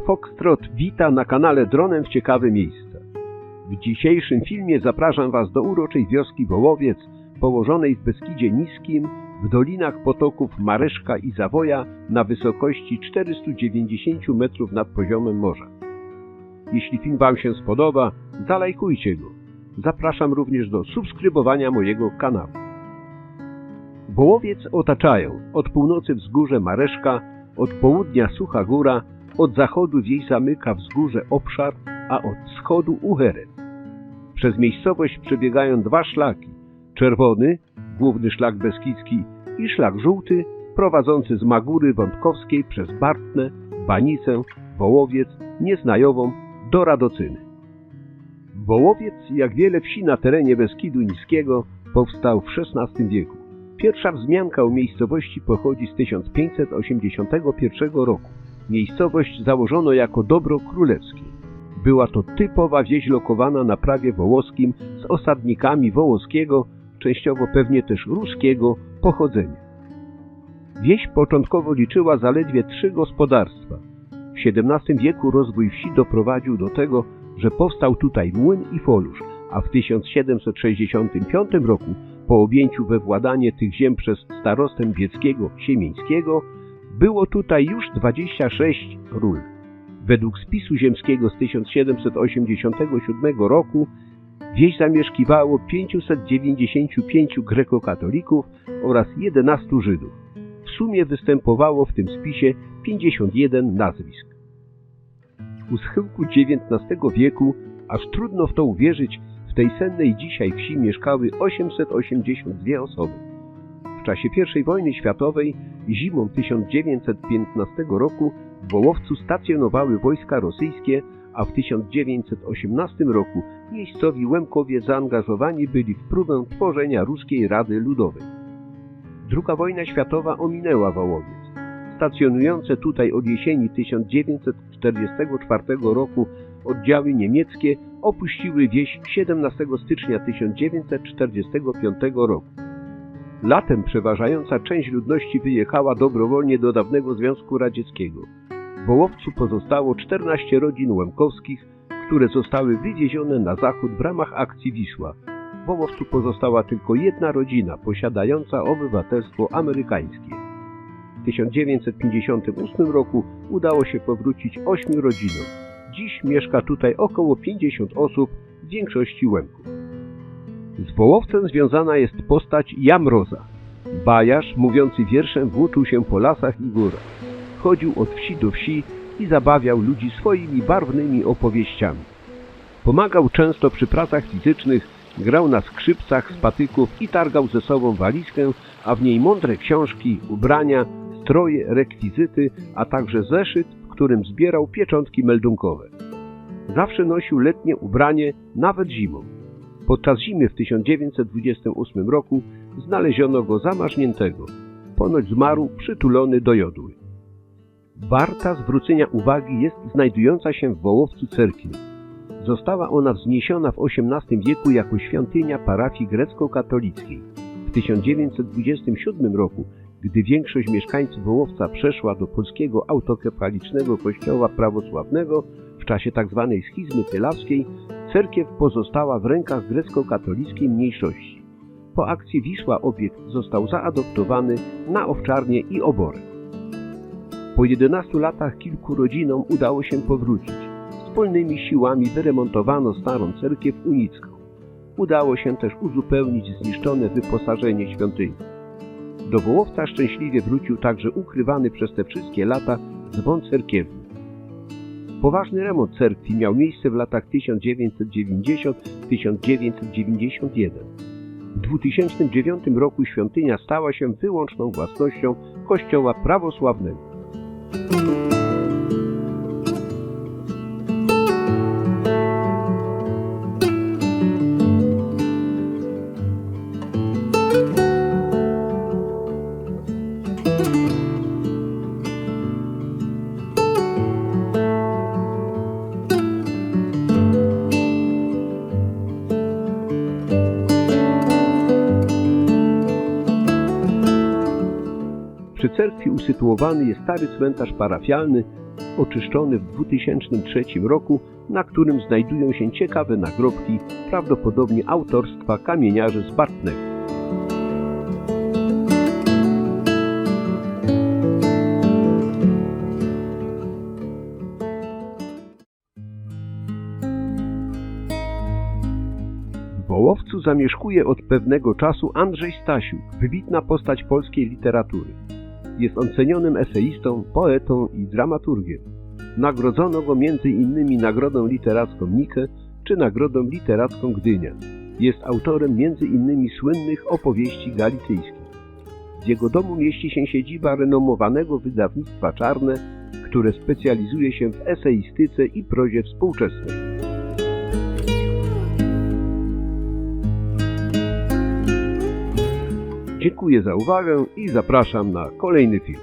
Foxtrot wita na kanale Dronem w ciekawe miejsca. W dzisiejszym filmie zapraszam Was do uroczej wioski Wołowiec, położonej w Beskidzie Niskim, w dolinach potoków Mareszka i Zawoja na wysokości 490 metrów nad poziomem morza. Jeśli film Wam się spodoba, zalajkujcie go. Zapraszam również do subskrybowania mojego kanału. Wołowiec otaczają od północy wzgórze Mareszka, od południa Sucha Góra, od zachodu wieś zamyka wzgórze Obszar, a od wschodu Uherec. Przez miejscowość przebiegają dwa szlaki. Czerwony, główny szlak beskidzki i szlak żółty, prowadzący z Magóry Wątkowskiej przez Bartnę, Banicę, Wołowiec, Nieznajową do Radocyny. Wołowiec, jak wiele wsi na terenie Beskidu Niskiego, powstał w XVI wieku. Pierwsza wzmianka o miejscowości pochodzi z 1581 roku. Miejscowość założono jako dobro królewskie. Była to typowa wieś lokowana na prawie wołoskim z osadnikami wołoskiego, częściowo pewnie też ruskiego pochodzenia. Wieś początkowo liczyła zaledwie trzy gospodarstwa. W XVII wieku rozwój wsi doprowadził do tego, że powstał tutaj młyn i folusz, a w 1765 roku po objęciu we władanie tych ziem przez starostę Bieckiego Siemieńskiego było tutaj już 26 ról. Według spisu ziemskiego z 1787 roku wieś zamieszkiwało 595 grekokatolików oraz 11 Żydów. W sumie występowało w tym spisie 51 nazwisk. U schyłku XIX wieku, aż trudno w to uwierzyć, w tej sennej dzisiaj wsi mieszkały 882 osoby. Czasie I wojny światowej zimą 1915 roku w Wołowcu stacjonowały wojska rosyjskie, a w 1918 roku miejscowi Łemkowie zaangażowani byli w próbę tworzenia Ruskiej Rady Ludowej. Druga wojna światowa ominęła Wołowiec. Stacjonujące tutaj od jesieni 1944 roku oddziały niemieckie opuściły wieś 17 stycznia 1945 roku. Latem przeważająca część ludności wyjechała dobrowolnie do dawnego Związku Radzieckiego. W Wołowcu pozostało 14 rodzin łemkowskich, które zostały wywiezione na zachód w ramach akcji Wisła. W Wołowcu pozostała tylko jedna rodzina posiadająca obywatelstwo amerykańskie. W 1958 roku udało się powrócić ośmiu rodzinom. Dziś mieszka tutaj około 50 osób, w większości Łemków. Z Wołowcem związana jest postać Jamroza. Bajarz mówiący wierszem włóczył się po lasach i górach. Chodził od wsi do wsi i zabawiał ludzi swoimi barwnymi opowieściami. Pomagał często przy pracach fizycznych, grał na skrzypcach z patyków i targał ze sobą walizkę, a w niej mądre książki, ubrania, stroje, rekwizyty, a także zeszyt, w którym zbierał pieczątki meldunkowe. Zawsze nosił letnie ubranie, nawet zimą. Podczas zimy w 1928 roku znaleziono go zamarzniętego. Ponoć zmarł przytulony do jodły. Warta zwrócenia uwagi jest znajdująca się w Wołowcu cerkiew. Została ona wzniesiona w XVIII wieku jako świątynia parafii grecko-katolickiej. W 1927 roku, gdy większość mieszkańców Wołowca przeszła do polskiego autokefalicznego kościoła prawosławnego w czasie tzw. schizmy tylaskiej, cerkiew pozostała w rękach grecko-katolickiej mniejszości. Po akcji Wisła obiekt został zaadoptowany na owczarnię i oborę. Po 11 latach kilku rodzinom udało się powrócić. Wspólnymi siłami wyremontowano starą cerkiew unicką. Udało się też uzupełnić zniszczone wyposażenie świątyni. Do Wołowca szczęśliwie wrócił także ukrywany przez te wszystkie lata dzwon cerkiewny. Poważny remont cerkwi miał miejsce w latach 1990-1991. W 2009 roku świątynia stała się wyłączną własnością Kościoła prawosławnego. Przy cerkwi usytuowany jest stary cmentarz parafialny, oczyszczony w 2003 roku, na którym znajdują się ciekawe nagrobki, prawdopodobnie autorstwa kamieniarzy z Bartnego. Wołowcu zamieszkuje od pewnego czasu Andrzej Stasiuk, wybitna postać polskiej literatury. Jest on cenionym eseistą, poetą i dramaturgiem. Nagrodzono go m.in. Nagrodą Literacką Nike czy Nagrodą Literacką Gdynia. Jest autorem m.in. słynnych opowieści galicyjskich. W jego domu mieści się siedziba renomowanego wydawnictwa Czarne, które specjalizuje się w eseistyce i prozie współczesnej. Dziękuję za uwagę i zapraszam na kolejny film.